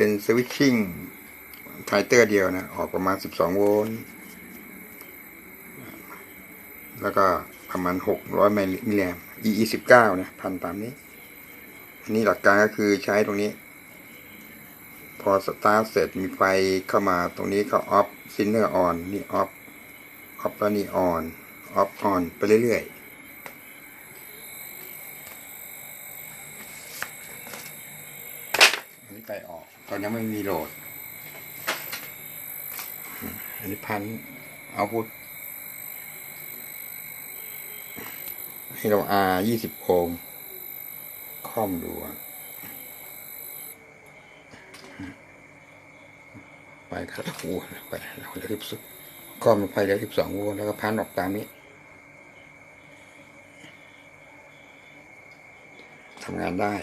เป็นสวิตชิ่งไทเตอร์เดียวนะ ออกประมาณ 12 โวลต์ แล้วก็ประมาณ 600 มิลลิแอม EE 19นะพันตามนี้ อันนี้หลักการก็คือใช้ตรงนี้ พอสตาร์ทเสร็จมีไฟเข้ามาตรงนี้ก็ออฟซินเนอร์ออนนี่ออฟออฟแล้วนี่ออนออฟออนไปเรื่อยๆ อันนี้ ไปออก ตอนยังไม่มีโหลด อันนี้พันเอาพุทให้เรา R ยี่สิบโอห์มค่อมดูอไปครับโอ้ไปเราเหลือสิบสุดค่อมไปเลือสิบสองโวลต์แล้วก็พันออกตามนี้ทำงานได้